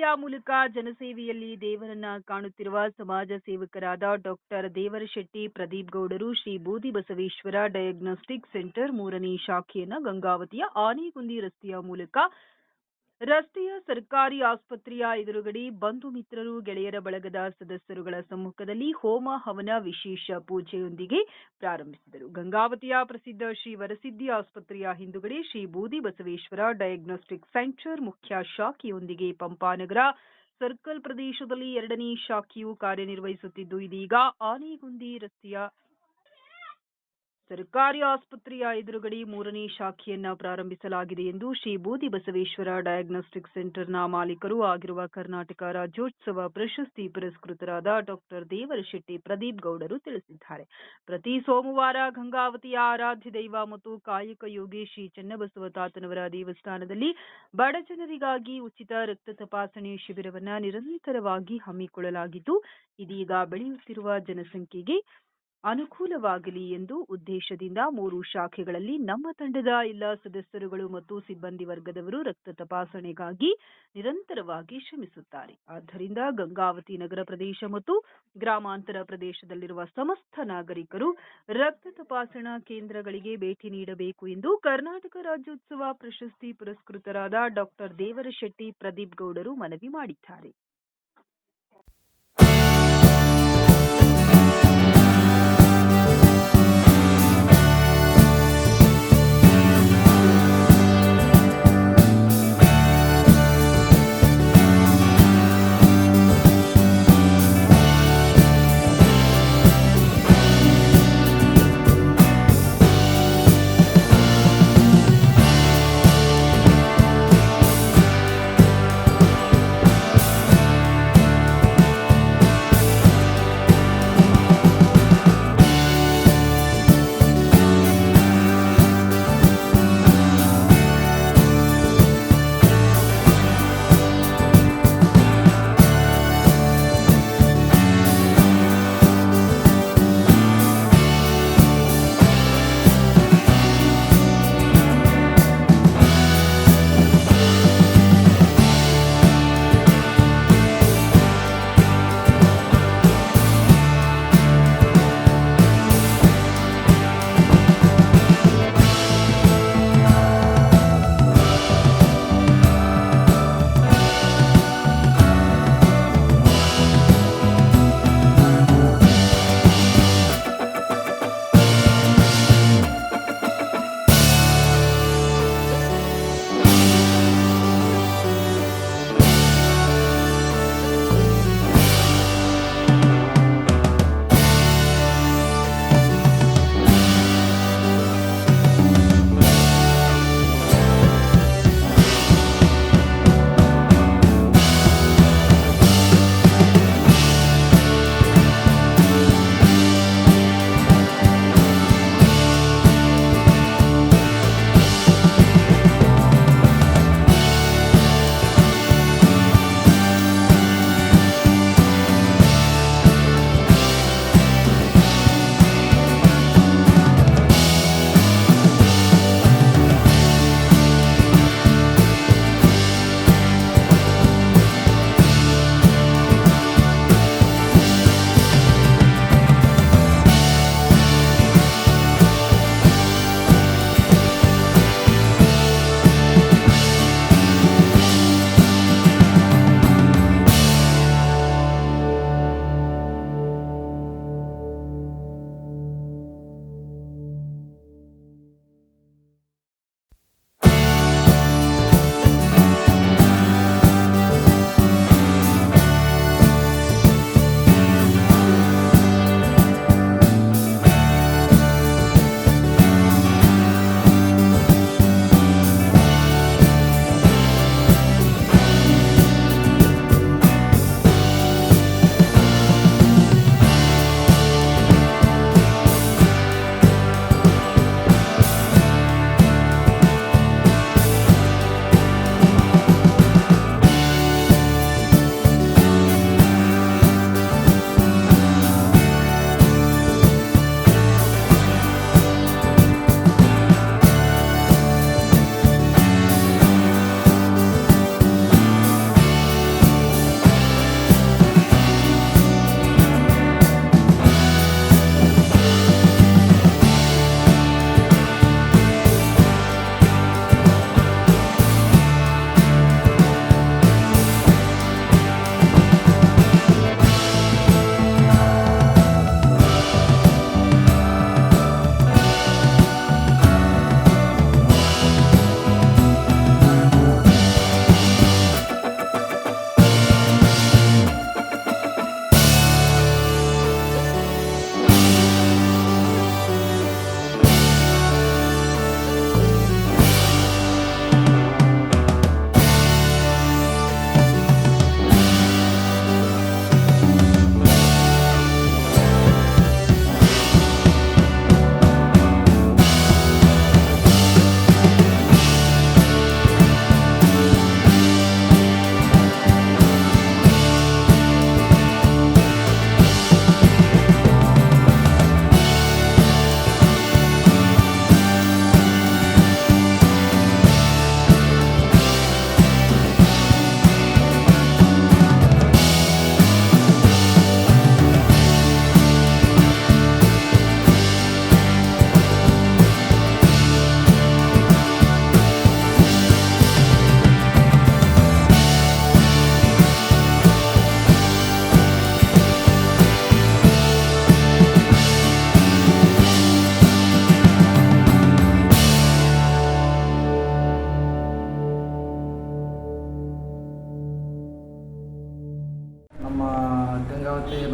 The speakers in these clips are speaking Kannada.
ಮೀಡಿಯಾ ಮೂಲಕ ಜನಸೇವೆಯಲ್ಲಿ ದೇವರನ್ನ ಕಾಣುತ್ತಿರುವ ಸಮಾಜ ಸೇವಕರಾದ ಡಾಕ್ಟರ್ ದೇವರ ಶೆಟ್ಟಿ ಪ್ರದೀಪ್ ಗೌಡರು, ಶ್ರೀ ಬೂದಿ ಬಸವೇಶ್ವರ ಡಯಾಗ್ನೋಸ್ಟಿಕ್ ಸೆಂಟರ್ ಮೂರನೇ ಶಾಖೆಯನ್ನು ಗಂಗಾವತಿಯ ಆನೆಗುಂದಿ ರಸ್ತೆಯ ಮೂಲಕ ರಸ್ತೆಯ ಸರ್ಕಾರಿ ಆಸ್ಪತ್ರೆಯ ಎದುರುಗಡೆ ಬಂಧು ಮಿತ್ರರು ಗೆಳೆಯರ ಬಳಗದ ಸದಸ್ಯರುಗಳ ಸಮ್ಮುಖದಲ್ಲಿ ಹೋಮ ಹವನ ವಿಶೇಷ ಪೂಜೆಯೊಂದಿಗೆ ಪ್ರಾರಂಭಿಸಿದರು. ಗಂಗಾವತಿಯ ಪ್ರಸಿದ್ಧ ಶ್ರೀ ವರಸಿದ್ಧಿ ಆಸ್ಪತ್ರೆಯ ಹಿಂದುಗಡೆ ಶ್ರೀ ಬೂದಿ ಬಸವೇಶ್ವರ ಡಯಾಗ್ನೋಸ್ಟಿಕ್ ಸೆಂಟರ್ ಮುಖ್ಯ ಶಾಖೆಯೊಂದಿಗೆ ಪಂಪಾನಗರ ಸರ್ಕಲ್ ಪ್ರದೇಶದಲ್ಲಿ ಎರಡನೇ ಶಾಖೆಯು ಕಾರ್ಯನಿರ್ವಹಿಸುತ್ತಿದ್ದು, ಇದೀಗ ಆನೆಗುಂದಿ ರಸ್ತೆಯ ಸರ್ಕಾರಿ ಆಸ್ಪತ್ರೆಯ ಎದುರುಗಡೆ ಮೂರನೇ ಶಾಖೆಯನ್ನ ಪ್ರಾರಂಭಿಸಲಾಗಿದೆ ಎಂದು ಶ್ರೀ ಬೂದಿ ಬಸವೇಶ್ವರ ಡಯಾಗ್ನೋಸ್ಟಿಕ್ ಸೆಂಟರ್ನ ಮಾಲೀಕರು ಆಗಿರುವ ಕರ್ನಾಟಕ ರಾಜ್ಯೋತ್ಸವ ಪ್ರಶಸ್ತಿ ಪುರಸ್ಕೃತರಾದ ಡಾಕ್ಟರ್ ದೇವರಶೆಟ್ಟಿ ಪ್ರದೀಪ್ ಗೌಡರು ತಿಳಿಸಿದ್ದಾರೆ. ಪ್ರತಿ ಸೋಮವಾರ ಗಂಗಾವತಿಯ ಆರಾಧ್ಯ ದೈವ ಮತ್ತು ಕಾಯಕ ಯೋಗಿ ಶ್ರೀ ಚನ್ನಬಸವ ತಾತನವರ ದೇವಸ್ಥಾನದಲ್ಲಿ ಬಡಜನರಿಗಾಗಿ ಉಚಿತ ರಕ್ತ ತಪಾಸಣೆ ಶಿಬಿರವನ್ನ ನಿರಂತರವಾಗಿ ಹಮ್ಮಿಕೊಳ್ಳಲಾಗಿದ್ದು, ಇದೀಗ ಬೆಳೆಯುತ್ತಿರುವ ಜನಸಂಖ್ಯೆಗೆ ಅನುಕೂಲವಾಗಲಿ ಎಂದು ಉದ್ದೇಶದಿಂದ ಮೂರು ಶಾಖೆಗಳಲ್ಲಿ ನಮ್ಮ ತಂಡದ ಎಲ್ಲ ಸದಸ್ಯರುಗಳು ಮತ್ತು ಸಿಬ್ಬಂದಿ ವರ್ಗದವರು ರಕ್ತ ತಪಾಸಣೆಗಾಗಿ ನಿರಂತರವಾಗಿ ಶ್ರಮಿಸುತ್ತಾರೆ. ಆದ್ದರಿಂದ ಗಂಗಾವತಿ ನಗರ ಪ್ರದೇಶ ಮತ್ತು ಗ್ರಾಮಾಂತರ ಪ್ರದೇಶದಲ್ಲಿರುವ ಸಮಸ್ತ ನಾಗರಿಕರು ರಕ್ತ ತಪಾಸಣಾ ಕೇಂದ್ರಗಳಿಗೆ ಭೇಟಿ ನೀಡಬೇಕು ಎಂದು ಕರ್ನಾಟಕ ರಾಜ್ಯೋತ್ಸವ ಪ್ರಶಸ್ತಿ ಪುರಸ್ಕೃತರಾದ ಡಾಕ್ಟರ್ ದೇವರಶೆಟ್ಟಿ ಪ್ರದೀಪ್ ಗೌಡರು ಮನವಿ ಮಾಡಿದ್ದಾರೆ.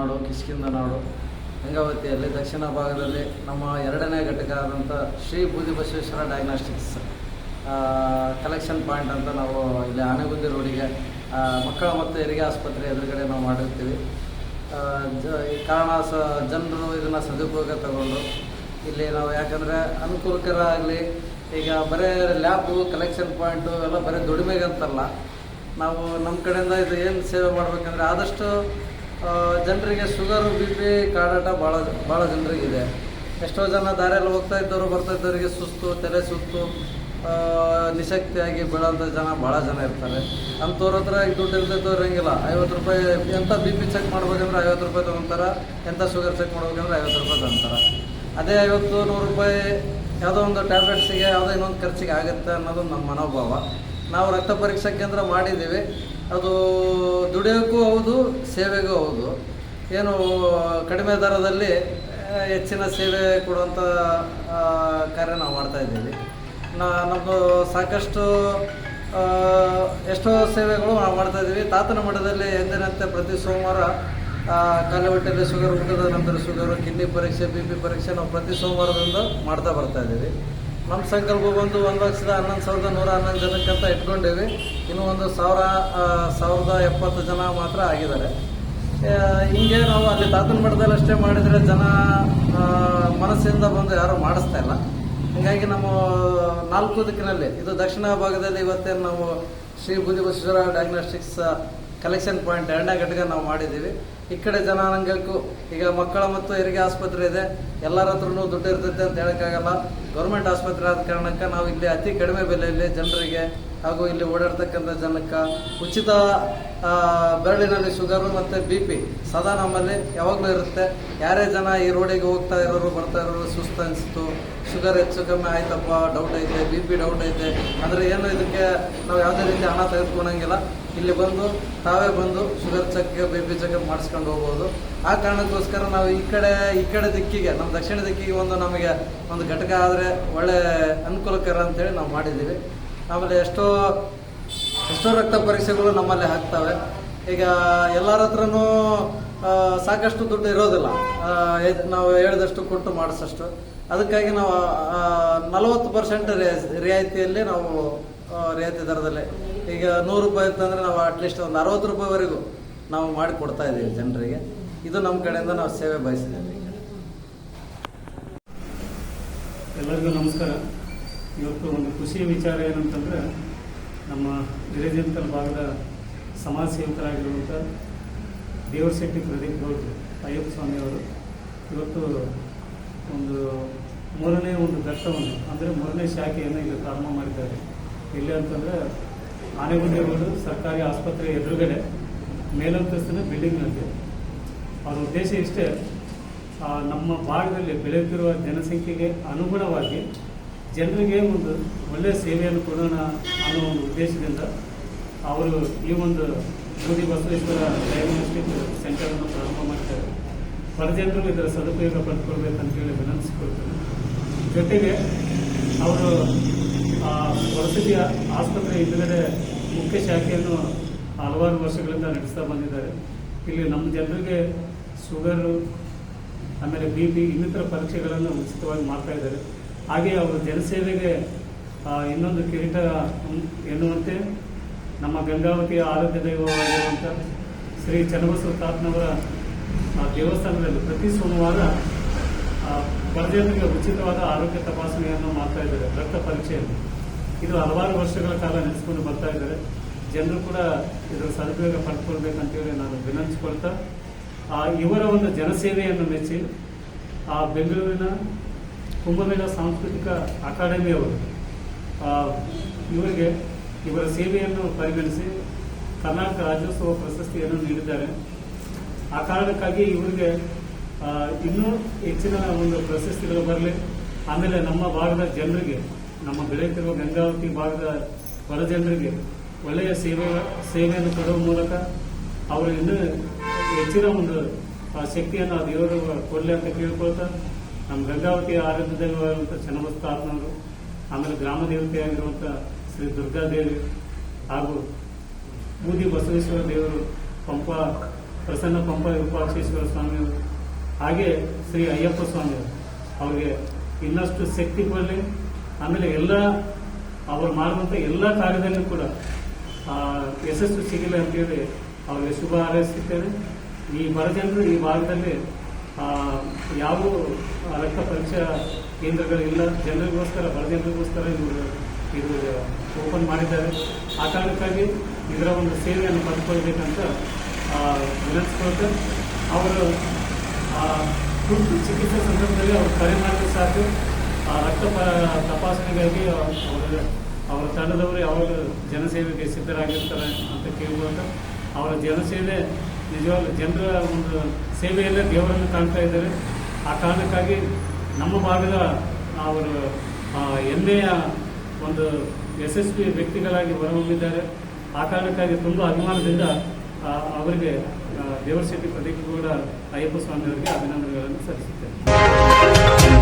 ನಾಡು ಕಿಷ್ಕಿಂದ ನಾಡು ಗಂಗಾವತಿಯಲ್ಲಿ ದಕ್ಷಿಣ ಭಾಗದಲ್ಲಿ ನಮ್ಮ ಎರಡನೇ ಘಟಕ ಆದಂಥ ಶ್ರೀ ಬೂದಿ ಬಸವೇಶ್ವರ ಡಯಾಗ್ನಾಸ್ಟಿಕ್ಸ್ ಕಲೆಕ್ಷನ್ ಪಾಯಿಂಟ್ ಅಂತ ನಾವು ಇಲ್ಲಿ ಆನೆಗುಂದಿ ರೋಡಿಗೆ ಮಕ್ಕಳ ಮತ್ತು ಹೆರಿಗೆ ಆಸ್ಪತ್ರೆ ಎದುರುಗಡೆ ನಾವು ಮಾಡಿರ್ತೀವಿ. ಜ, ಈ ಕಾರಣ ಸ ಜನರು ಇದನ್ನು ಸದುಪಯೋಗ ತಗೊಂಡು ಇಲ್ಲಿ ನಾವು ಯಾಕಂದರೆ ಅನುಕೂಲಕರ ಆಗಲಿ ಈಗ ಬರೀ ಲ್ಯಾಬು ಕಲೆಕ್ಷನ್ ಪಾಯಿಂಟು ಎಲ್ಲ ಬರೀ ದುಡಿಮೆಗಂತಲ್ಲ, ನಾವು ನಮ್ಮ ಕಡೆಯಿಂದ ಇದು ಏನು ಸೇವೆ ಮಾಡಬೇಕಂದ್ರೆ ಆದಷ್ಟು ಜನರಿಗೆ ಶುಗರು, ಬಿ ಪಿ ಕಾಡಾಟ ಭಾಳ ಭಾಳ ಜನರಿಗಿದೆ. ಎಷ್ಟೋ ಜನ ದಾರಿಯಲ್ಲಿ ಹೋಗ್ತಾ ಇದ್ದವರು, ಬರ್ತಾ ಇದ್ದವರಿಗೆ ಸುಸ್ತು, ತಲೆ ಸುಸ್ತು ನಿಶಕ್ತಿಯಾಗಿ ಬೀಳೋಂಥ ಜನ ಭಾಳ ಜನ ಇರ್ತಾರೆ. ಅಂಥವ್ರ ಹತ್ರ ದುಡ್ಡು ಇರ್ತೈತವ್ರು ಇರೋಂಗಿಲ್ಲ ಐವತ್ತು ರೂಪಾಯಿ ಎಂಥ ಬಿ ಪಿ ಚೆಕ್ ಮಾಡ್ಬೇಕಂದ್ರೆ ಐವತ್ತು ರೂಪಾಯಿ ತೊಗೊತಾರೆ ಎಂಥ ಶುಗರ್ ಚೆಕ್ ಮಾಡ್ಬೇಕಂದ್ರೆ ಐವತ್ತು ರೂಪಾಯಿ ತೊಗೊಂತಾರೆ. ಅದೇ ಐವತ್ತು, ನೂರು ರೂಪಾಯಿ ಯಾವುದೋ ಒಂದು ಟ್ಯಾಬ್ಲೆಟ್ಸಿಗೆ, ಯಾವುದೋ ಇನ್ನೊಂದು ಖರ್ಚಿಗೆ ಆಗುತ್ತೆ ಅನ್ನೋದು ನಮ್ಮ ಮನೋಭಾವ. ನಾವು ರಕ್ತ ಪರೀಕ್ಷಾ ಕೇಂದ್ರ ಮಾಡಿದ್ದೀವಿ. ಅದು ದುಡಿಯೋಕ್ಕೂ ಹೌದು, ಸೇವೆಗೂ ಹೌದು. ಏನು, ಕಡಿಮೆ ದರದಲ್ಲಿ ಹೆಚ್ಚಿನ ಸೇವೆ ಕೊಡುವಂಥ ಕಾರ್ಯ ನಾವು ಮಾಡ್ತಾಯಿದ್ದೀವಿ ನಾ ನಮ್ಮದು ಸಾಕಷ್ಟು ಎಷ್ಟೋ ಸೇವೆಗಳು ನಾವು ಮಾಡ್ತಾಯಿದ್ದೀವಿ ತಾತನ ಮಠದಲ್ಲಿ ಎಂದಿನಂತೆ ಪ್ರತಿ ಸೋಮವಾರ ಕಾಲು ಹೊಟ್ಟೆಯಲ್ಲಿ ಶುಗರ್ ಊಟದ ನಂತರ ಶುಗರು, ಕಿಡ್ನಿ ಪರೀಕ್ಷೆ, ಬಿ ಪಿ ಪರೀಕ್ಷೆ ನಾವು ಪ್ರತಿ ಸೋಮವಾರದಿಂದ ಮಾಡ್ತಾ ಬರ್ತಾ ಇದ್ದೀವಿ. ನಮ್ಮ ಸಂಕಲ್ಪ ಬಂದು ಒಂದು ಲಕ್ಷದ ಹನ್ನೊಂದು ಸಾವಿರದ ನೂರ ಹನ್ನೊಂದು ಜನಕ್ಕಂತ ಇಟ್ಕೊಂಡೀವಿ ಇನ್ನೂ ಒಂದು ಸಾವಿರ ಸಾವಿರದ ಎಪ್ಪತ್ತು ಜನ ಮಾತ್ರ ಆಗಿದ್ದಾರೆ. ಹಿಂಗೆ ನಾವು ಅಲ್ಲಿ ತಾತನ ಮಠದಲ್ಲಿ ಅಷ್ಟೇ ಮಾಡಿದರೆ ಜನ ಮನಸ್ಸಿಂದ ಬಂದು ಯಾರು ಮಾಡಿಸ್ತಾ ಇಲ್ಲ. ಹೀಗಾಗಿ ನಮ್ಮ ನಾಲ್ಕು ದಿಕ್ಕಿನಲ್ಲಿ, ಇದು ದಕ್ಷಿಣ ಭಾಗದಲ್ಲಿ ಇವತ್ತೇನು ನಾವು Shri Buddhibasaveshwara diagnostics collection point ಎರಡನೇ ಘಟಕ ನಾವು ಮಾಡಿದ್ದೀವಿ. ಈ ಕಡೆ ಜನಾಂಗಕ್ಕೂ, ಈಗ ಮಕ್ಕಳ ಮತ್ತು ಹೆರಿಗೆ ಆಸ್ಪತ್ರೆ ಇದೆ. ಎಲ್ಲರ ಹತ್ರನೂ ದುಡ್ಡು ಇರ್ತೈತೆ ಅಂತ ಹೇಳೋಕ್ಕಾಗಲ್ಲ. ಗೌರ್ಮೆಂಟ್ ಆಸ್ಪತ್ರೆ ಆದ ಕಾರಣಕ್ಕೆ ನಾವು ಇಲ್ಲಿ ಅತಿ ಕಡಿಮೆ ಬೆಲೆಯಲ್ಲಿ ಜನರಿಗೆ ಹಾಗೂ ಇಲ್ಲಿ ಓಡಾಡ್ತಕ್ಕಂಥ ಜನಕ್ಕೆ ಉಚಿತ ಬೆರಳಿನಲ್ಲಿ ಶುಗರು ಮತ್ತು ಬಿ ಪಿ ಸದಾ ನಮ್ಮಲ್ಲಿ ಯಾವಾಗಲೂ ಇರುತ್ತೆ. ಯಾರೇ ಜನ ಈ ರೋಡಿಗೆ ಹೋಗ್ತಾ ಇರೋರು, ಬರ್ತಾ ಇರೋರು, ಸುಸ್ತು ಅನಿಸ್ತು ಶುಗರ್ ಹೆಚ್ಚು ಕಮ್ಮಿ ಆಯ್ತಪ್ಪ ಡೌಟ್ ಐತೆ, ಬಿ ಪಿ ಡೌಟ್ ಐತೆ, ಅಂದರೆ ಏನು ಇದಕ್ಕೆ ನಾವು ಯಾವುದೇ ರೀತಿ ಹಣ ತೆಗೆದುಕೊಳಂಗಿಲ್ಲ ಇಲ್ಲಿ ಬಂದು, ತಾವೇ ಬಂದು sugar check, B P checkup ಮಾಡಿಸ್ಕೊಂಡು ಹೋಗ್ಬೋದು. ಆ ಕಾರಣಕ್ಕೋಸ್ಕರ ನಾವು ಈ ಕಡೆ ಈ ಕಡೆ ದಿಕ್ಕಿಗೆ, ನಮ್ಮ ದಕ್ಷಿಣ ದಿಕ್ಕಿಗೆ ಒಂದು ನಮಗೆ ಒಂದು ಘಟಕ ಆದರೆ ಒಳ್ಳೆ ಅನುಕೂಲಕರ ಅಂತೇಳಿ ನಾವು ಮಾಡಿದ್ದೀವಿ. ಆಮೇಲೆ ಎಷ್ಟೋ ಎಷ್ಟೋ ರಕ್ತ ಪರೀಕ್ಷೆಗಳು ನಮ್ಮಲ್ಲಿ ಆಗ್ತವೆ. ಈಗ ಎಲ್ಲರ ಹತ್ರನೂ ಸಾಕಷ್ಟು ದುಡ್ಡು ಇರೋದಿಲ್ಲ. ನಾವು ಹೇಳಿದಷ್ಟು ಕೊಟ್ಟು ಮಾಡಿಸಷ್ಟು. ಅದಕ್ಕಾಗಿ ನಾವು ನಲವತ್ತು ಪರ್ಸೆಂಟ್ ರಿಯಾಯಿತಿಯಲ್ಲಿ ನಾವು ರಿಯಾಯಿತಿ ದರದಲ್ಲಿ. ಈಗ ನೂರು ರೂಪಾಯಿ ಅಂತಂದರೆ ನಾವು ಅಟ್ಲೀಸ್ಟ್ ಒಂದು ಅರವತ್ತು ರೂಪಾಯಿವರೆಗೂ ನಾವು ಮಾಡಿ ಕೊಡ್ತಾ ಇದ್ದೀವಿ ಜನರಿಗೆ. ಇದು ನಮ್ಮ ಕಡೆಯಿಂದ ನಾವು ಸೇವೆ ಬಯಸಿದ್ದೇವೆ. ಎಲ್ಲರಿಗೂ ನಮಸ್ಕಾರ. ಇವತ್ತು ಒಂದು ಖುಷಿಯ ವಿಚಾರ ಏನಂತಂದ್ರೆ, ನಮ್ಮ ಗಿರಿಜಂತಲ್ ಭಾಗದ ಸಮಾಜ ಸೇವಕರಾಗಿರುವಂಥ ದೇವರಶೆಟ್ಟಿ ಪ್ರದೀಪ್ ಗೌಡ್ರು, ಅಯ್ಯಪ್ಪ ಸ್ವಾಮಿಯವರು ಇವತ್ತು ಒಂದು ಮೂರನೇ ಒಂದು ಘಟ್ಟವನ್ನು, ಅಂದರೆ ಮೂರನೇ ಶಾಖೆಯನ್ನು ಇಲ್ಲಿ ಪ್ರಾರಂಭ ಮಾಡಿದ್ದಾರೆ. ಇಲ್ಲಿ ಅಂತಂದರೆ ಆನೆಗುಂಡಿ ರೋಡು ಸರ್ಕಾರಿ ಆಸ್ಪತ್ರೆ ಎದುರುಗಡೆ, ಮೇಲಂತಸ್ತಿನ ಬಿಲ್ಡಿಂಗ್ನಲ್ಲಿ ಅವರ ಉದ್ದೇಶ ಇಷ್ಟೇ ನಮ್ಮ ಭಾಗದಲ್ಲಿ ಬೆಳೆಯುತ್ತಿರುವ ಜನಸಂಖ್ಯೆಗೆ ಅನುಗುಣವಾಗಿ ಜನರಿಗೆ ಒಂದು ಒಳ್ಳೆಯ ಸೇವೆಯನ್ನು ಕೊಡೋಣ ಅನ್ನೋ ಒಂದು ಉದ್ದೇಶದಿಂದ ಅವರು ಈ ಒಂದು ಜ್ಯೋತಿ ಬಸವೇಶ್ವರ ಡಯಾಗ್ನೋಸ್ಟಿಕ್ ಸೆಂಟರನ್ನು ಪ್ರಾರಂಭ ಮಾಡ್ತಾರೆ. ಜನರು ಇದರ ಸದುಪಯೋಗ ಪಡೆದುಕೊಳ್ಬೇಕಂತೇಳಿ ವಿನಂತಿಸಿಕೊಳ್ತಾರೆ ಜೊತೆಗೆ ಅವರು ಆ, ವಸತಿ ಆಸ್ಪತ್ರೆ ಹಿಂದುಗಡೆ ಮುಖ್ಯ ಶಾಖೆಯನ್ನು ಹಲವಾರು ವರ್ಷಗಳಿಂದ ನಡೆಸ್ತಾ ಬಂದಿದ್ದಾರೆ. ಇಲ್ಲಿ ನಮ್ಮ ಜನರಿಗೆ ಶುಗರು ಆಮೇಲೆ ಬಿ ಪಿ ಇನ್ನಿತರ ಪರೀಕ್ಷೆಗಳನ್ನು ಉಚಿತವಾಗಿ ಮಾಡ್ತಾ ಇದ್ದಾರೆ. ಹಾಗೆ ಅವರು ಜನಸೇವೆಗೆ ಇನ್ನೊಂದು ಕಿರೀಟ ಎನ್ನುವಂತೆ ನಮ್ಮ ಗಂಗಾವತಿಯ ಆರೋಗ್ಯ ದೈವವಾಗಿರುವಂಥ ಶ್ರೀ ಚನ್ನಬಸವ ತಾತನವರ ದೇವಸ್ಥಾನದಲ್ಲಿ ಪ್ರತಿ ಸೋಮವಾರ ಬಡಜನರಿಗೆ ಉಚಿತವಾದ ಆರೋಗ್ಯ ತಪಾಸಣೆಯನ್ನು ಮಾಡ್ತಾ ಇದ್ದಾರೆ, ರಕ್ತ ಪರೀಕ್ಷೆಯನ್ನು ಇದು ಹಲವಾರು ವರ್ಷಗಳ ಕಾಲ ನಡೆಸಿಕೊಂಡು ಬರ್ತಾ ಇದ್ದಾರೆ. ಜನರು ಕೂಡ ಇದರ ಸದುಪಯೋಗ ಪಡ್ಕೊಳ್ಬೇಕಂತೇಳಿ ನಾನು ವಿನಂತಿಸ್ಕೊಳ್ತಾ ಇವರ ಒಂದು ಜನಸೇವೆಯನ್ನು ಮೆಚ್ಚಿ, ಆ, ಬೆಂಗಳೂರಿನ ಕುಂಭಮೇಳ ಸಾಂಸ್ಕೃತಿಕ ಅಕಾಡೆಮಿಯವರು ಇವರಿಗೆ ಇವರ ಸೇವೆಯನ್ನು ಪರಿಗಣಿಸಿ ಕರ್ನಾಟಕ ರಾಜ್ಯೋತ್ಸವ ಪ್ರಶಸ್ತಿಯನ್ನು ನೀಡಿದ್ದಾರೆ. ಆ ಕಾರಣಕ್ಕಾಗಿ ಇವರಿಗೆ ಇನ್ನೂ ಹೆಚ್ಚಿನ ಒಂದು ಪ್ರಶಸ್ತಿಗಳು ಬರಲಿ. ಆಮೇಲೆ ನಮ್ಮ ಭಾಗದ ಜನರಿಗೆ, ನಮ್ಮ ಬೆಳೆಯುತ್ತಿರುವ ಗಂಗಾವತಿ ಭಾಗದ ಹೊರ ಜನರಿಗೆ ಒಳ್ಳೆಯ ಸೇವೆ, ಸೇವೆಯನ್ನು ಕೊಡುವ ಮೂಲಕ ಅವರು ಇನ್ನೂ ಹೆಚ್ಚಿನ ಒಂದು ಶಕ್ತಿಯನ್ನು ಆ ದೇವರು ಕೊಡಲಿ ಅಂತ ಕೇಳ್ಕೊಳ್ತಾ ನಮ್ಮ ಗಂಗಾವತಿ ಆರಾಧ್ಯದಲ್ಲಿರುವಂಥ ಆತ್ಮವರು ಆಮೇಲೆ ಗ್ರಾಮ ದೇವತೆಯಾಗಿರುವಂಥ ಶ್ರೀ ದುರ್ಗಾದೇವಿ ಹಾಗೂ ಬೂದಿ ಬಸವೇಶ್ವರ ದೇವರು, ಪಂಪ, ಪ್ರಸನ್ನ ಪಂಪ ವಿರೂಪಾಕ್ಷೇಶ್ವರ ಸ್ವಾಮಿಯವರು, ಹಾಗೆ ಶ್ರೀ ಅಯ್ಯಪ್ಪ ಸ್ವಾಮಿಯವರು. ಅವರಿಗೆ ಇನ್ನಷ್ಟು ಶಕ್ತಿ ಬರಲಿ ಆಮೇಲೆ ಎಲ್ಲ ಅವರು ಮಾಡುವಂಥ ಎಲ್ಲ ಕಾರ್ಯದಲ್ಲೂ ಕೂಡ ಯಶಸ್ಸು ಸಿಗಲಿ ಅಂತೇಳಿ ಅವರಿಗೆ ಶುಭ ಹಾರೈಸುತ್ತೇನೆ ಈ ಬರಜನರು ಈ ಭಾಗದಲ್ಲಿ ಯಾವ ರಕ್ತ ಪರೀಕ್ಷಾ ಕೇಂದ್ರಗಳಿಲ್ಲ ಜನರಿಗೋಸ್ಕರ ಬಡ ಜನರಿಗೋಸ್ಕರ ಇವರು ಇದು ಓಪನ್ ಮಾಡಿದ್ದಾರೆ. ಆ ಕಾರಣಕ್ಕಾಗಿ ಇದರ ಒಂದು ಸೇವೆಯನ್ನು ಪಡ್ಕೊಳ್ಬೇಕಂತ ಆ, ವಿನಂತಿಸ್ಕೊಳ್ತಾ ಅವರು ತುರ್ತು ಚಿಕಿತ್ಸೆ ಸಂದರ್ಭದಲ್ಲಿ ಅವರು ಕರೆ ಮಾಡಿದ್ರೆ ಸಾಕು. ಆ ರಕ್ತ ತಪಾಸಣೆಗಾಗಿ ಅವರ ಅವರ ತಂಡದವರು ಯಾವಾಗ ಜನಸೇವೆಗೆ ಸಿದ್ಧರಾಗಿರ್ತಾರೆ ಅಂತ ಕೇಳುವಾಗ ಅವರ ಜನಸೇವೆ ನಿಜವಾಗ್ಲೂ ಜನರ ಒಂದು ಸೇವೆಯಲ್ಲೇ ದೇವರನ್ನು ಕಾಣ್ತಾ ಇದ್ದಾರೆ. ಆ ಕಾರಣಕ್ಕಾಗಿ ನಮ್ಮ ಭಾಗದ ಅವರು ಹೆಮ್ಮೆಯ ಒಂದು ಯಶಸ್ವಿ ವ್ಯಕ್ತಿಗಳಾಗಿ ಹೊರಹೊಮ್ಮಿದ್ದಾರೆ. ಆ ಕಾರಣಕ್ಕಾಗಿ ತುಂಬ ಅಭಿಮಾನದಿಂದ ಅವರಿಗೆ ದೇವರ ಶೆಟ್ಟಿ ಪ್ರದೀಪ್ ಕೂಡ ಅಯ್ಯಪ್ಪ ಸ್ವಾಮಿ ಅವರಿಗೆ ಅಭಿನಂದನೆಗಳನ್ನು ಸಲ್ಲಿಸುತ್ತಾರೆ